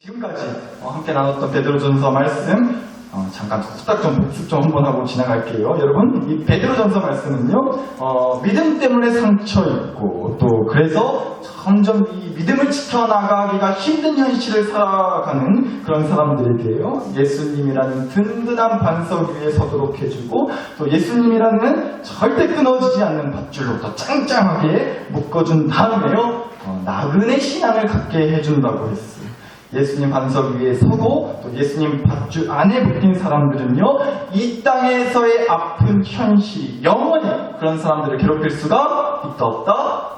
지금까지 어, 함께 나눴던 베드로전서 말씀 어, 잠깐 후딱 좀 복습 좀 한번 하고 지나갈게요. 여러분 이 베드로전서 말씀은요 어, 믿음 때문에 상처 입고 또 그래서 점점 이 믿음을 지켜나가기가 힘든 현실을 살아가는 그런 사람들에게요 예수님이라는 든든한 반석 위에 서도록 해주고 또 예수님이라는 절대 끊어지지 않는 밧줄로 더 짱짱하게 묶어준 다음에요 어, 나그네 신앙을 갖게 해준다고 했어요. 예수님 반석 위에 서고 또 예수님 밧줄 안에 묶인 사람들은요 이 땅에서의 아픈 현실이 영원히 그런 사람들을 괴롭힐 수가 있다 없다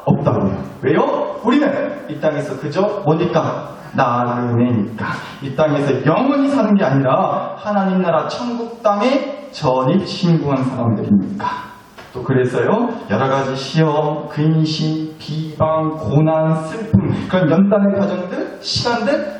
없다고요. 왜요? 우리는 이 땅에서 그저 뭐니까? 나그네니까. 이 땅에서 영원히 사는 게 아니라 하나님 나라 천국 땅에 전입 신고한 사람들이니까? 또 그래서요 여러 가지 시험, 근심, 비방, 고난, 슬픔 그런 연단의 과정들, 시간들 어,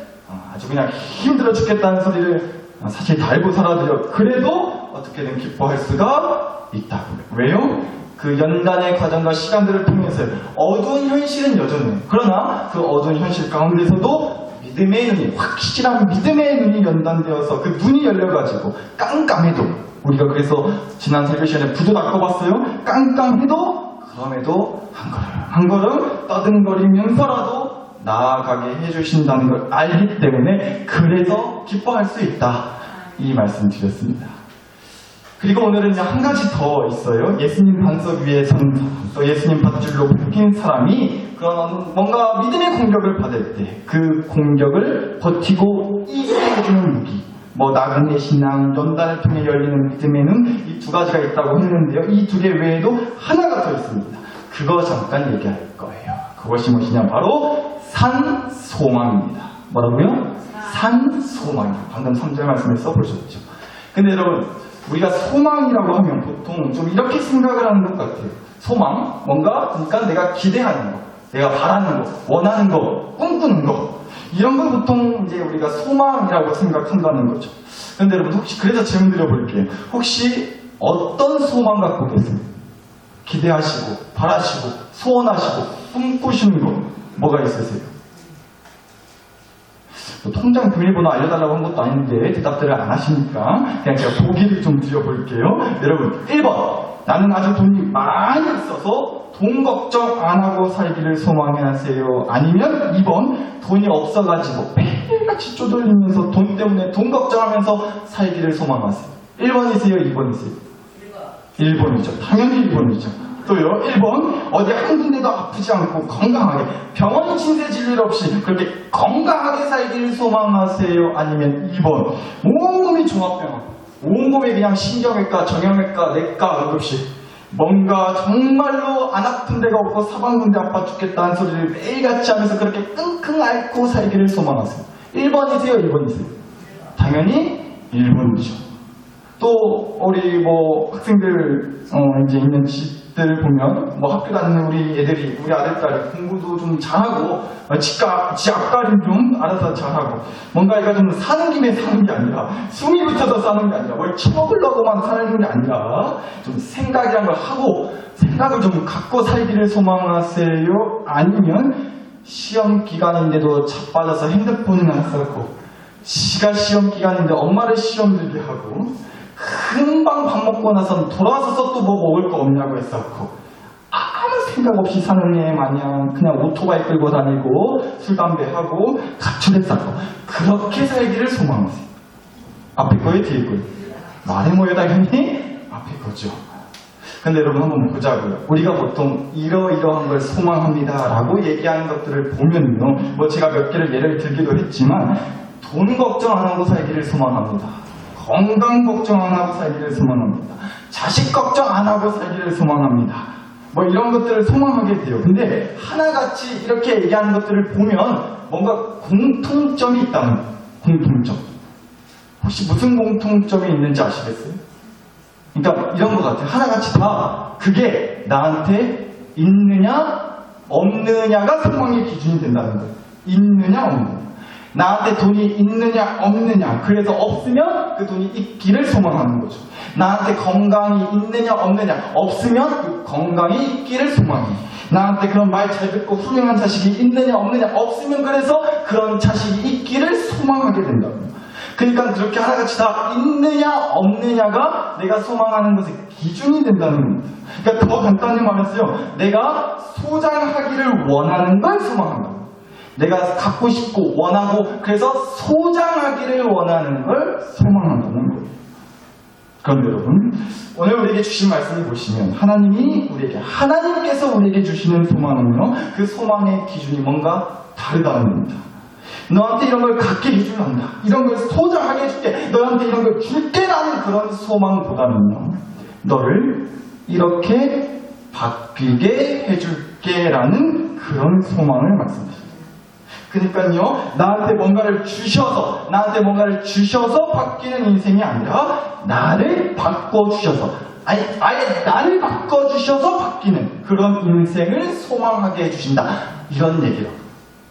아주 그냥 힘들어 죽겠다는 소리를 어, 사실 달고 살아드려 그래도 어떻게든 기뻐할 수가 있다고요. 왜요? 그 연단의 과정과 시간들을 통해서 어두운 현실은 여전해. 그러나 그 어두운 현실 가운데서도 믿음의 눈이 확실한 믿음의 눈이 연단되어서 그 눈이 열려가지고 깜깜해도 우리가 그래서 지난 설교 시간에 부도 닦아봤어요. 깜깜해도 그럼에도 한 걸음 한 걸음 떠듬거리면서라도 나아가게 해주신다는 걸 알기 때문에 그래서 기뻐할 수 있다 이 말씀 드렸습니다. 그리고 오늘은 한 가지 더 있어요. 예수님 반석 위에 선 사람, 또 예수님 밧줄로 묶인 사람이 그런 뭔가 믿음의 공격을 받을 때 그 공격을 버티고 이겨주는 무기. 뭐 나그네 신앙, 연단을 통해 열리는 믿음에는 이 두 가지가 있다고 했는데요. 이 두 개 외에도 하나가 더 있습니다. 그거 잠깐 얘기할 거예요. 그것이 무엇이냐? 바로 산소망입니다. 뭐라고요? 산소망이요. 방금 3절 말씀에서 보셨죠. 근데 여러분, 우리가 소망이라고 하면 보통 좀 이렇게 생각을 하는 것 같아요. 소망? 뭔가, 그러니까 내가 기대하는 거, 내가 바라는 거, 원하는 거, 꿈꾸는 거. 이런 걸 보통 이제 우리가 소망이라고 생각한다는 거죠. 근데 여러분, 혹시, 그래서 질문 드려볼게요. 혹시 어떤 소망 갖고 계세요? 기대하시고, 바라시고, 소원하시고, 꿈꾸시는 거, 뭐가 있으세요? 뭐 통장 비밀번호 알려달라고 한 것도 아닌데 대답들을 안 하시니까 그냥 제가 보기를 좀 드려볼게요. 여러분, 1번. 나는 아주 돈이 많이 있어서 돈 걱정 안 하고 살기를 소망하세요. 아니면 2번. 돈이 없어가지고 매일같이 쪼들리면서 돈 때문에 돈 걱정하면서 살기를 소망하세요. 1번이세요? 2번이세요? 1번이죠. 당연히 1번이죠. 또요, 1번, 어디 한 군데도 아프지 않고 건강하게, 병원 신세 질일 없이 그렇게 건강하게 살기를 소망하세요? 아니면 2번, 온몸이 종합병원, 온몸에 그냥 신경외과, 정형외과, 내과, 응급실, 뭔가 정말로 안 아픈 데가 없고 사방군데 아파 죽겠다는 소리를 매일같이 하면서 그렇게 끙끙 앓고 살기를 소망하세요. 1번이세요? 2번이세요? 당연히 1번이죠. 또 우리 뭐 학생들 어, 이제 있는 집 들 보면 뭐 학교 다니는 우리 애들이 우리 아들 딸이 공부도 좀 잘하고 어, 집가 지 앞가림 좀 알아서 잘하고 뭔가 얘가 좀 사는 김에 사는 게 아니라 숨이 붙어서 사는 게 아니라 뭘 처먹으려고만 사는 게 아니라 좀 생각이란 걸 하고 생각을 좀 갖고 살기를 소망하세요? 아니면 시험 기간인데도 자빠져서 핸드폰이나 쓰고 지가 시험 기간인데 엄마를 시험 들게 하고 금방 밥 먹고 나선 돌아와서 또 뭐 먹을 거 없냐고 했었고 아무 생각 없이 사는 애 마냥 그냥 오토바이 끌고 다니고 술 담배 하고 가출했었고 그렇게 살기를 소망하세요. 앞에 거에 뒤에 거에 말해 뭐요 당연히 앞에 거죠. 근데 여러분 한번 보자고요. 우리가 보통 이러이러한 걸 소망합니다라고 얘기하는 것들을 보면요. 뭐 제가 몇 개를 예를 들기도 했지만 돈 걱정 안 하고 살기를 소망합니다. 건강 걱정 안 하고 살기를 소망합니다. 자식 걱정 안 하고 살기를 소망합니다. 뭐 이런 것들을 소망하게 돼요. 근데 하나같이 이렇게 얘기하는 것들을 보면 뭔가 공통점이 있다는. 공통점. 혹시 무슨 공통점이 있는지 아시겠어요? 그러니까 이런 것 같아요. 하나같이 다 그게 나한테 있느냐 없느냐가 소망의 기준이 된다는 거예요. 있느냐 없느냐. 나한테 돈이 있느냐 없느냐. 그래서 없으면 그 돈이 있기를 소망하는 거죠. 나한테 건강이 있느냐 없느냐. 없으면 그 건강이 있기를 소망해. 나한테 그런 말 잘 듣고 훌륭한 자식이 있느냐 없느냐 없으면 그래서 그런 자식이 있기를 소망하게 된다고. 그러니까 그렇게 하나같이 다 있느냐 없느냐가 내가 소망하는 것의 기준이 된다는 겁니다. 그러니까 더 간단히 말해서요. 내가 소장하기를 원하는 걸 소망한다. 내가 갖고 싶고 원하고 그래서 소장하기를 원하는 걸 소망한다는 거예요. 그런데 여러분, 오늘 우리에게 주신 말씀을 보시면 하나님이 우리에게 하나님께서 우리에게 주시는 소망은요. 그 소망의 기준이 뭔가 다르다는 겁니다. 너한테 이런 걸 갖게 해줄란다. 이런 걸 소장하게 해줄게. 너한테 이런 걸 줄게라는 그런 소망보다는요. 너를 이렇게 바뀌게 해줄게라는 그런 소망을 말씀하십니다. 그러니까요, 나한테 뭔가를 주셔서, 나한테 뭔가를 주셔서 바뀌는 인생이 아니라, 나를 바꿔주셔서, 아니, 아예 나를 바꿔주셔서 바뀌는 그런 인생을 소망하게 해주신다. 이런 얘기라고.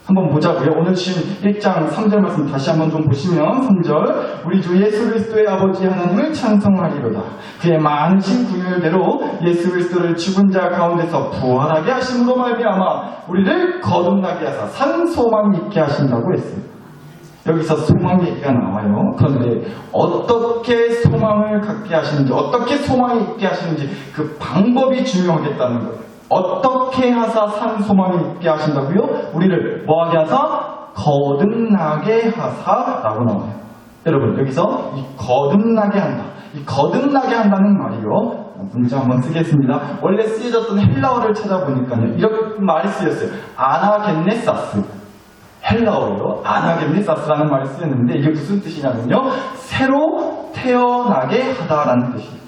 한번 보자고요. 오늘 지금 1장 3절 말씀 다시 한번 좀 보시면 3절 우리 주 예수 그리스도의 아버지 하나님을 찬송하리로다. 그의 많으신 구휼대로 예수 그리스도를 죽은 자 가운데서 부활하게 하심으로 말미암아 우리를 거듭나게 하사 산 소망이 있게 하신다고 했어요. 여기서 소망 얘기가 나와요. 그런데 어떻게 소망을 갖게 하시는지, 어떻게 소망이 있게 하시는지 그 방법이 중요하겠다는 거예요. 어떻게 하사 산 소망이 있게 하신다고요? 우리를 뭐하게 하사? 거듭나게 하사라고 나와요. 여러분 여기서 이 거듭나게 한다. 이 거듭나게 한다는 말이요. 문제 한번 쓰겠습니다. 원래 쓰여졌던 헬라어를 찾아보니까요. 이런 말이 쓰였어요. 아나겐네사스. 헬라어로 아나겐네사스라는 말이 쓰였는데 이게 무슨 뜻이냐면요. 새로 태어나게 하다라는 뜻이에요.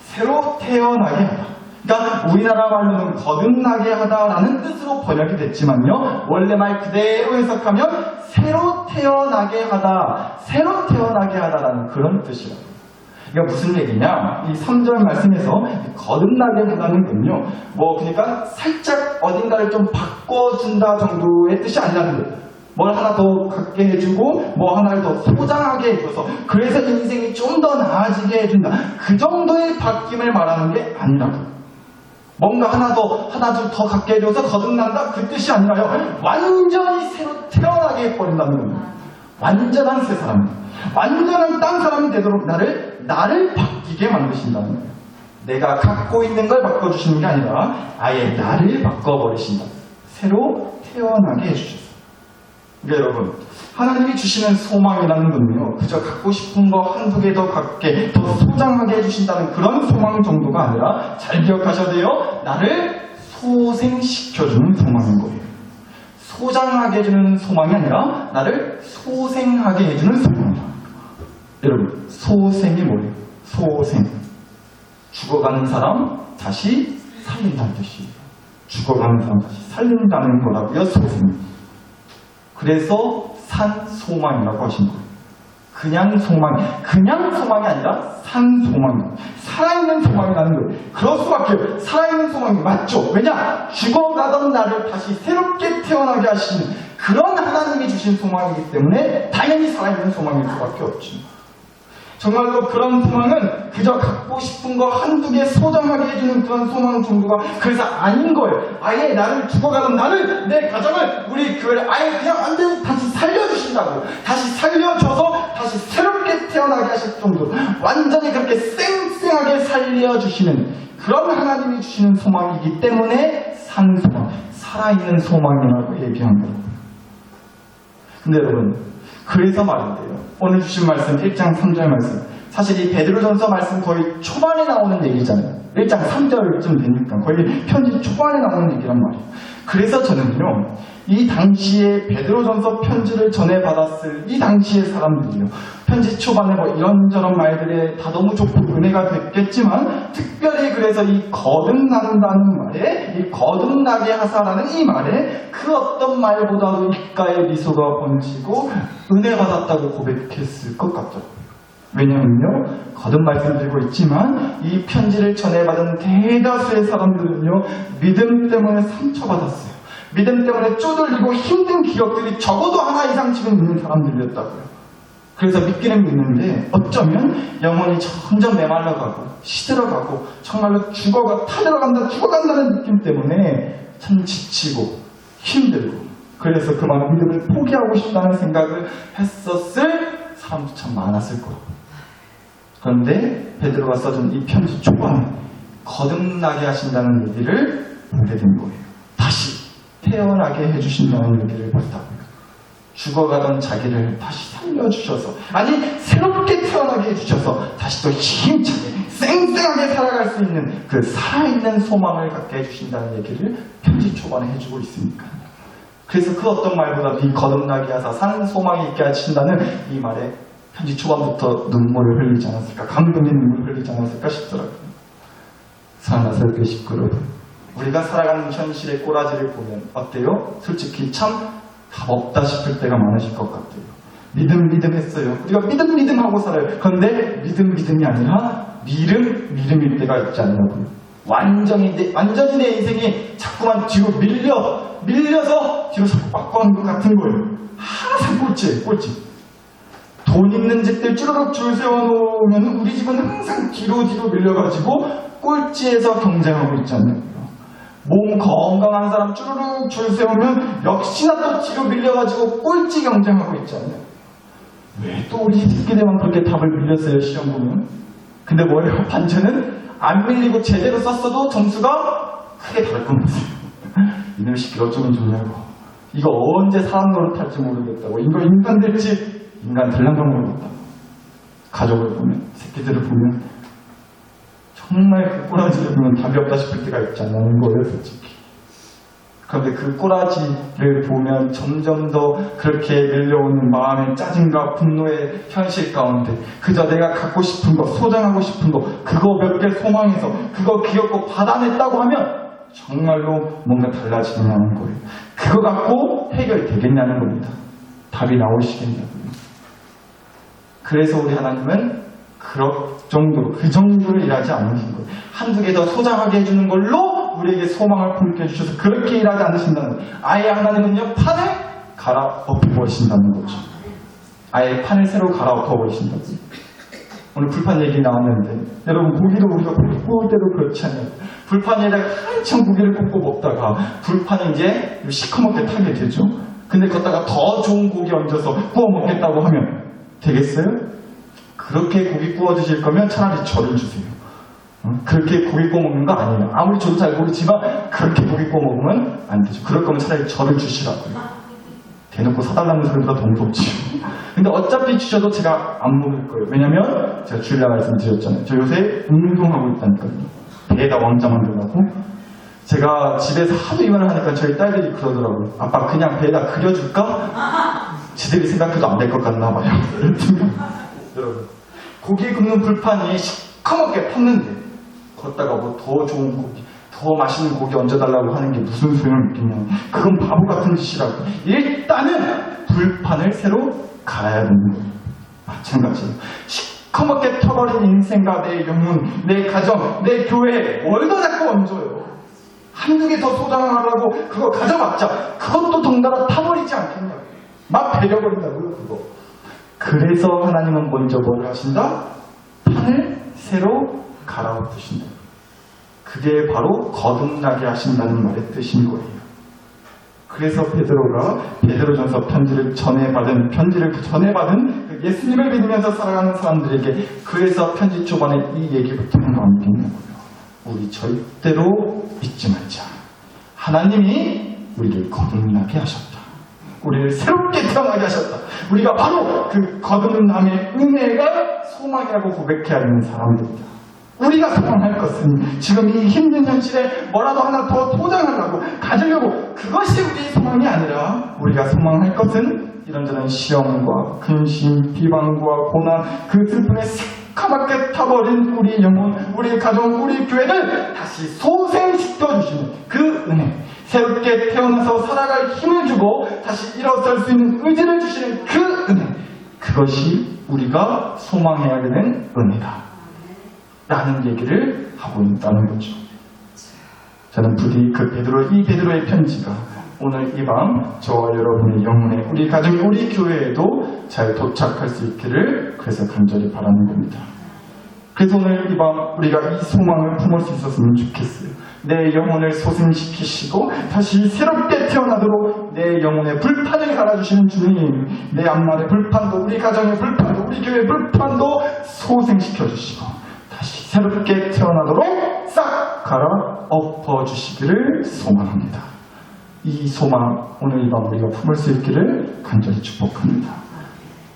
새로 태어나게 하다. 그러니까 우리나라 말로는 거듭나게 하다라는 뜻으로 번역이 됐지만요. 원래 말 그대로 해석하면 새로 태어나게 하다, 새로 태어나게 하다라는 그런 뜻이에요. 이게 무슨 얘기냐? 이 3절 말씀에서 거듭나게 하다는 건요. 뭐 그러니까 살짝 어딘가를 좀 바꿔준다 정도의 뜻이 아니라는 거예요. 뭘 하나 더 갖게 해주고 뭐 하나를 더 소장하게 해줘서 그래서 인생이 좀 더 나아지게 해준다. 그 정도의 바뀜을 말하는 게 아니라고. 뭔가 하나 더, 하나 좀더 갖게 해줘서 거듭난다? 그 뜻이 아니라요. 완전히 새로 태어나게 해버린다는 겁니다. 완전한 새 사람. 완전한 딴 사람이 되도록 나를, 나를 바뀌게 만드신다는 거예요. 내가 갖고 있는 걸 바꿔주시는 게 아니라 아예 나를 바꿔버리신다. 새로 태어나게 해주셨어요. 그러니까 여러분, 하나님이 주시는 소망이라는 건요, 그저 갖고 싶은 거 한두 개 더 갖게, 더 소장하게 해주신다는 그런 소망 정도가 아니라, 잘 기억하셔야 돼요. 나를 소생시켜주는 소망인 거예요. 소장하게 해주는 소망이 아니라, 나를 소생하게 해주는 소망이다. 여러분, 소생이 뭐예요? 소생. 죽어가는 사람, 다시 살린다는 뜻이에요. 죽어가는 사람, 다시 살린다는 거라고요, 소생. 그래서 산 소망이라고 하신 거예요. 그냥 소망, 그냥 소망이 아니라 산 소망, 살아있는 소망이라는 거예요. 그럴 수밖에 없어요. 살아있는 소망이 맞죠? 왜냐? 죽어가던 나를 다시 새롭게 태어나게 하시는 그런 하나님이 주신 소망이기 때문에 당연히 살아있는 소망일 수밖에 없죠. 정말로 그런 소망은 그저 갖고 싶은 거 한두 개 소장하게 해주는 그런 소망 정도가 그래서 아닌 거예요. 아예 나를 죽어가는 나를, 내 가정을, 우리 교회를 아예 그냥 완전히 다시 살려주신다고. 다시 살려줘서 다시 새롭게 태어나게 하실 정도. 완전히 그렇게 쌩쌩하게 살려주시는 그런 하나님이 주시는 소망이기 때문에 산 소망, 살아있는 소망이라고 얘기한 거예요. 근데 여러분, 그래서 말인데요. 오늘 주신 말씀 1장 3절 말씀. 사실 이 베드로전서 말씀 거의 초반에 나오는 얘기잖아요. 1장 3절쯤 되니까 거의 편지 초반에 나오는 얘기란 말이에요. 그래서 저는요. 이 당시에 베드로전서 편지를 전해 받았을 이 당시의 사람들이요. 편지 초반에 뭐 이런저런 말들에 다 너무 좋고 은혜가 됐겠지만 특별히 그래서 이 거듭난다는 말에 이 거듭나게 하사라는 이 말에 그 어떤 말보다도 입가에 미소가 번지고 은혜 받았다고 고백했을 것 같더라고요. 왜냐면요, 거듭 말씀드리고 있지만, 이 편지를 전해받은 대다수의 사람들은요, 믿음 때문에 상처받았어요. 믿음 때문에 쪼들리고 힘든 기억들이 적어도 하나 이상 지금 있는 사람들이었다고요. 그래서 믿기는 믿는데, 어쩌면 영혼이 점점 메말라가고, 시들어가고, 정말로 죽어가, 타들어간다, 죽어간다는 느낌 때문에 참 지치고 힘들고 그래서 그 많은 믿음을 포기하고 싶다는 생각을 했었을 사람도 참 많았을 거예요. 그런데 베드로가 써준 이 편지 초반에 거듭나게 하신다는 얘기를 보게 된 거예요. 태어나게 해주신다는 얘기를 봤다고요. 죽어가던 자기를 다시 살려주셔서 아니 새롭게 태어나게 해주셔서 다시 또 힘차게 쌩쌩하게 살아갈 수 있는 그 살아있는 소망을 갖게 해주신다는 얘기를 편지 초반에 해주고 있으니까요. 그래서 그 어떤 말보다도 이 거듭나게 하사 사는 소망이 있게 하신다는 이 말에 편지 초반부터 눈물을 흘리지 않았을까 감동의 눈물을 흘리지 않았을까 싶더라고요. 사랑하는 그 식구 여러분 우리가 살아가는 현실의 꼬라지를 보면 어때요? 솔직히 참 답 없다 싶을 때가 많으실 것 같아요. 믿음 믿음 했어요. 우리가 믿음 믿음 하고 살아요. 그런데 믿음 믿음이 아니라 미름 미름일 때가 있지 않냐고요. 완전히 내, 완전히 내 인생이 자꾸만 뒤로 밀려 밀려서 뒤로 자꾸 빡빡한 것 같은 거예요. 항상 꼴찌 꼴찌. 돈 있는 집들 쭈르륵 줄 세워놓으면 우리 집은 항상 뒤로 뒤로 밀려가지고 꼴찌에서 경쟁하고 있잖아요. 몸 건강한 사람 쭈르륵 줄 세우면 역시나 또 뒤로 밀려가지고 꼴찌 경쟁하고 있잖아요. 왜 또 우리 새끼들만 그렇게 답을 밀렸어요, 시험 보면? 근데 뭐예요? 반전은 안 밀리고 제대로 썼어도 점수가 크게 다를 건 없어요. 이놈의 새끼 어쩌면 좋냐고. 이거 언제 사람 노릇할지 모르겠다고. 이거 인간 될지 인간 될란가 모르겠다고. 가족을 보면, 새끼들을 보면 정말 그 꼬라지를 보면 답이 없다 싶을 때가 있지 않냐는 거예요, 솔직히. 그런데 그 꼬라지를 보면 점점 더 그렇게 밀려오는 마음의 짜증과 분노의 현실 가운데 그저 내가 갖고 싶은 거, 소장하고 싶은 거, 그거 몇 개 소망해서 그거 귀엽고 받아냈다고 하면 정말로 뭔가 달라지느냐는 거예요. 그거 갖고 해결되겠냐는 겁니다. 답이 나오시겠냐고요. 그래서 우리 하나님은 그럴 정도로, 그 정도로 일하지 않으신 거예요. 한두 개 더 소장하게 해주는 걸로 우리에게 소망을 품게 해주셔서 그렇게 일하지 않으신다는 거예요. 아예 하나님은요, 판을 갈아엎어 버리신다는 거죠. 아예 판을 새로 갈아엎어 버리신다고. 오늘 불판 얘기 나왔는데, 여러분, 고기도 우리가 구울 때도 그렇지 않나요? 불판 위에다가 한참 고기를 굽고 먹다가, 불판이 이제 시커멓게 타게 되죠? 근데 거기다가 더 좋은 고기 얹어서 구워 먹겠다고 하면 되겠어요? 그렇게 고기 구워 드실 거면 차라리 저를 주세요. 어? 그렇게 고기 구워 먹는 거 아니에요. 아무리 저도 잘 모르지만 그렇게 고기 구워 먹으면 안 되죠. 그럴 거면 차라리 저를 주시라고요. 대놓고 사달라는 소리보다 더 무섭지. 근데 어차피 주셔도 제가 안 먹을 거예요. 왜냐면 제가 주일날 말씀드렸잖아요. 저 요새 운동하고 있다니까요. 배에다 왕자 만들라고. 제가 집에서 하도 이 말을 하니까 저희 딸들이 그러더라고요. 아빠 그냥 배에다 그려줄까? 지들이 생각해도 안 될 것 같나 봐요. 여러분 고기 굽는 불판이 시커멓게 탔는데 걷다가 뭐 더 좋은 고기 더 맛있는 고기 얹어달라고 하는 게 무슨 소용을 있겠냐. 그건 바보 같은 짓이라고. 일단은 불판을 새로 갈아야 되는 거예요 마찬가지예요. 시커멓게 터버린 인생과 내 영혼 내 가정 내 교회 뭘 더 자꾸 얹어요. 한두 개 더 소장하려고 그거 가져봤자 그것도 덩달아 타버리지 않겠냐고 막 배려버린다고요 그거 그래서 하나님은 먼저 뭘 하신다? 판을 새로 갈아엎으신다. 그게 바로 거듭나게 하신다는 말의 뜻인 거예요. 그래서 베드로가 베드로전서 편지를 전해 받은 편지를 전해 받은 그 예수님을 믿으면서 살아가는 사람들에게 그래서 편지 초반에 이 얘기부터 한거 아니겠냐고요. 우리 절대로 잊지 말자. 하나님이 우리를 거듭나게 하셨다. 우리를 새롭게 태어나게 하셨다. 우리가 바로 그 거듭남의 은혜가 소망이라고 고백해야 하는 사람들이다. 우리가 소망할 것은 지금 이 힘든 현실에 뭐라도 하나 더 소장하려고 가지려고 그것이 우리의 소망이 아니라 우리가 소망할 것은 이런저런 시험과 근심, 비방과 고난, 그 슬픔에 새카맣게 타버린 우리 영혼, 우리 가정, 우리 교회를 다시 소생시켜 주시는 그 은혜. 새롭게 태어나서 살아갈 힘을 주고 다시 일어설 수 있는 의지를 주시는 그 은혜. 그것이 우리가 소망해야 되는 은혜다. 라는 얘기를 하고 있다는 거죠. 저는 부디 그 베드로, 이 베드로의 편지가 오늘 이 밤 저와 여러분의 영혼에 우리 가정, 우리 교회에도 잘 도착할 수 있기를 그래서 간절히 바라는 겁니다. 그래서 오늘 이 밤 우리가 이 소망을 품을 수 있었으면 좋겠어요. 내 영혼을 소생시키시고 다시 새롭게 태어나도록 내 영혼의 불판을 갈아주시는 주님 내 앞날의 불판도 우리 가정의 불판도 우리 교회의 불판도 소생시켜 주시고 다시 새롭게 태어나도록 싹 갈아 엎어 주시기를 소망합니다. 이 소망 오늘 이 밤 우리가 품을 수 있기를 간절히 축복합니다.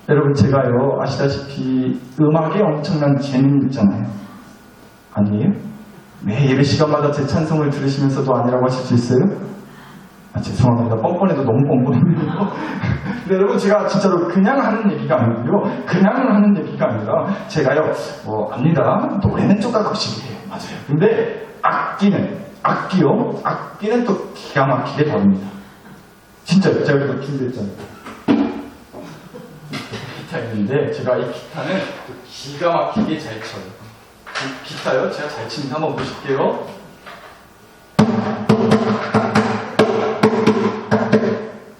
여러분 제가요 아시다시피 음악에 엄청난 재능 있잖아요. 아니에요? 매 예배 시간마다 제 찬송을 들으시면서도 아니라고 하실 수 있어요? 아, 죄송합니다. 뻔뻔해도 너무 뻔뻔해요. 근데 여러분 제가 진짜로 그냥 하는 얘기가 아니고요. 그냥 하는 얘기가 아니라 제가요 뭐 압니다. 노래는 조각없이이에요 맞아요. 근데 악기는 악기요. 악기는 또 기가 막히게 다릅니다. 진짜요. 제가 이거 준비했잖아요. 기타 있는데 제가 이 기타는 또 기가 막히게 잘 쳐요. 이 기타요? 제가 잘 치는데 한번 보실게요.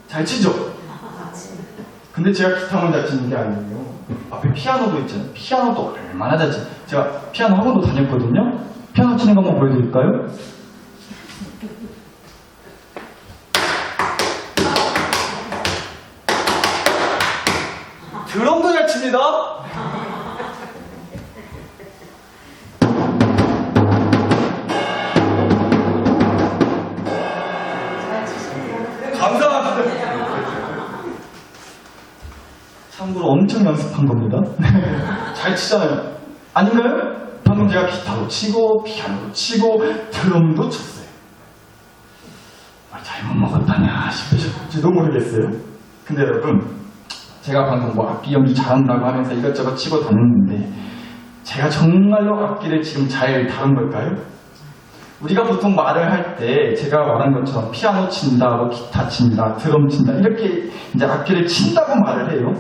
잘 치죠? 근데 제가 기타만 잘 치는 게 아니에요. 앞에 피아노도 있잖아요. 피아노도 얼마나 잘 치. 제가 피아노 학원도 다녔거든요. 피아노 치는 거 한번 보여드릴까요? 드럼도 잘 칩니다. 참고로 엄청 연습한 겁니다. 잘 치잖아요. 아닌가요? 방금 제가 기타로 치고, 피아노로 치고, 드럼도 쳤어요. 아, 잘못 먹었다냐 싶으실지도 모르겠어요. 근데 여러분, 제가 방금 뭐 악기 연주 잘한다고 하면서 이것저것 치고 다녔는데, 제가 정말로 악기를 지금 잘 다룬 걸까요? 우리가 보통 말을 할 때 제가 말한 것처럼 피아노 친다, 뭐 기타 친다, 드럼 친다 이렇게 이제 악기를 친다고 말을 해요.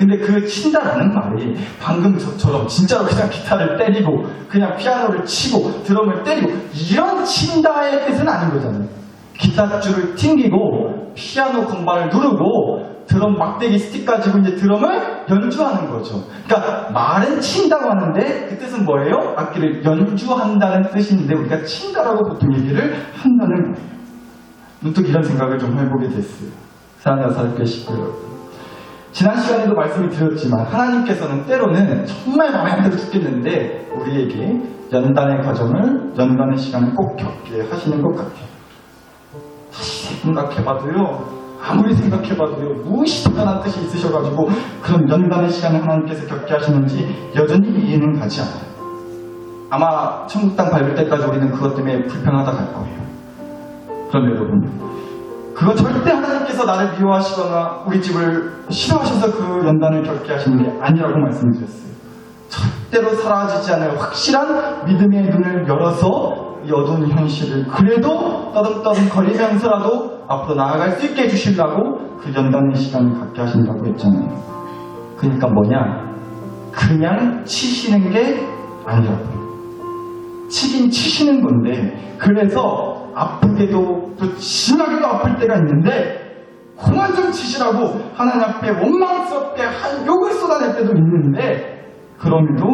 근데 그 친다라는 말이 방금 저처럼 진짜로 그냥 기타를 때리고 그냥 피아노를 치고 드럼을 때리고 이런 친다의 뜻은 아닌 거잖아요. 기타 줄을 튕기고 피아노 건반을 누르고 드럼 막대기 스틱 가지고 이제 드럼을 연주하는 거죠. 그러니까 말은 친다고 하는데 그 뜻은 뭐예요? 악기를 연주한다는 뜻인데 우리가 친다라고 보통 얘기를 한다는 거예요. 문득 이런 생각을 좀 해보게 됐어요. 사랑하는 여섯 개시고요. 지난 시간에도 말씀을 드렸지만 하나님께서는 때로는 정말 마음에 안 들어 죽겠는데 우리에게 연단의 과정을 연단의 시간을 꼭 겪게 하시는 것 같아요. 다시 생각해봐도요. 아무리 생각해봐도요. 무시 대단한 뜻이 있으셔가지고 그런 연단의 시간을 하나님께서 겪게 하시는지 여전히 이해는 가지 않아요. 아마 천국 땅 밟을 때까지 우리는 그것 때문에 불평하다 갈 거예요. 그런데 여러분 그거 절대 하나님께서 나를 미워하시거나 우리 집을 싫어하셔서 그 연단을 겪게 하시는 게 아니라고 말씀드렸어요. 절대로 사라지지 않을 확실한 믿음의 눈을 열어서 이 어두운 현실을 그래도 떠듬떠듬 거리면서라도 앞으로 나아갈 수 있게 해주시려고 그 연단의 시간을 갖게 하신다고 했잖아요. 그러니까 뭐냐? 그냥 치시는 게 아니라고요. 치긴 치시는 건데 그래서 아프게도 또 심하게도 아플 때가 있는데 그만 좀 치시라고 하나님 앞에 원망스럽게 한 욕을 쏟아낼 때도 있는데 그럼에도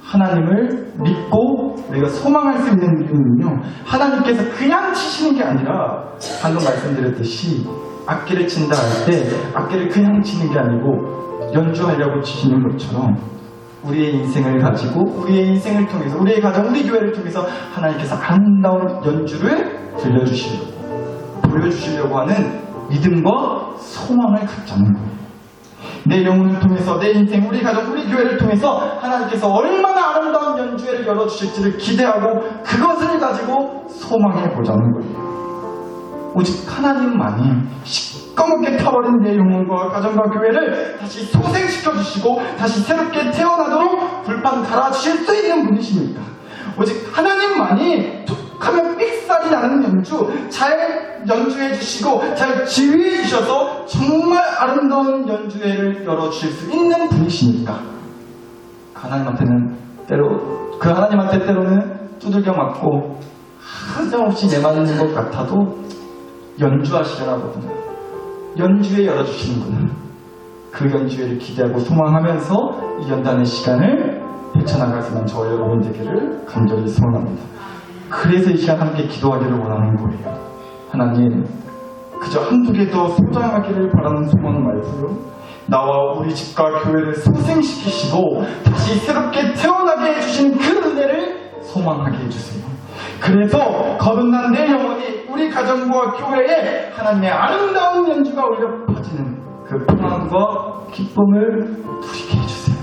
하나님을 믿고 우리가 소망할 수 있는 믿음은요 하나님께서 그냥 치시는 게 아니라 방금 말씀드렸듯이 악기를 친다 할 때 악기를 그냥 치는 게 아니고 연주하려고 치시는 것처럼 우리의 인생을 가지고 우리의 인생을 통해서 우리의 가정, 우리 교회를 통해서 하나님께서 아름다운 연주를 들려주시려고 보여주시려고 하는 믿음과 소망을 갖자는 거예요. 내 영혼을 통해서 내 인생, 우리 가정, 우리 교회를 통해서 하나님께서 얼마나 아름다운 연주회를 열어주실지를 기대하고 그것을 가지고 소망해 보자는 거예요. 오직 하나님만이 시꺼멓게 타버린 내 영혼과 가정과 교회를 다시 소생시켜 주시고 다시 새롭게 태어나도록 불판 갈아주실 수 있는 분이십니다. 오직 하나님만이 툭하면 삑살이 나는 연주 잘 연주해 주시고 잘 지휘해 주셔서 정말 아름다운 연주회를 열어주실 수 있는 분이시니까 그 하나님한테는 때로 그 하나님한테 때로는 두들겨 맞고 한정없이 내맞는 것 같아도 연주하시려나거든요. 연주에 열어주시는구나. 그 연주회를 기대하고 소망하면서 이 연단의 시간을 헤쳐나가지만 저와 여러분 되기를 간절히 소원합니다. 그래서 이 시간 함께 기도하기를 원하는 거예요. 하나님, 그저 한두 개 더 소장하기를 바라는 소망 말고요. 나와 우리 집과 교회를 소생시키시고 다시 새롭게 태어나게 해주신 그 은혜를 소망하게 해주세요. 그래서 거듭난 내 영혼이 우리 가정과 교회에 하나님의 아름다운 연주가 오히려 퍼지는 그 평안과 기쁨을 누리게 해주세요.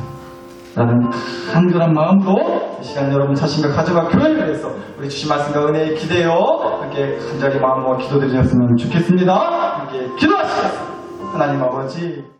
라는 간절한 마음으로 이 시간 여러분 자신과 가정과 교회를 위해서 우리 주신 말씀과 은혜에 기대어 함께 간절히 마음과 기도드리셨으면 좋겠습니다. 함께 기도하시겠습니다. 하나님 아버지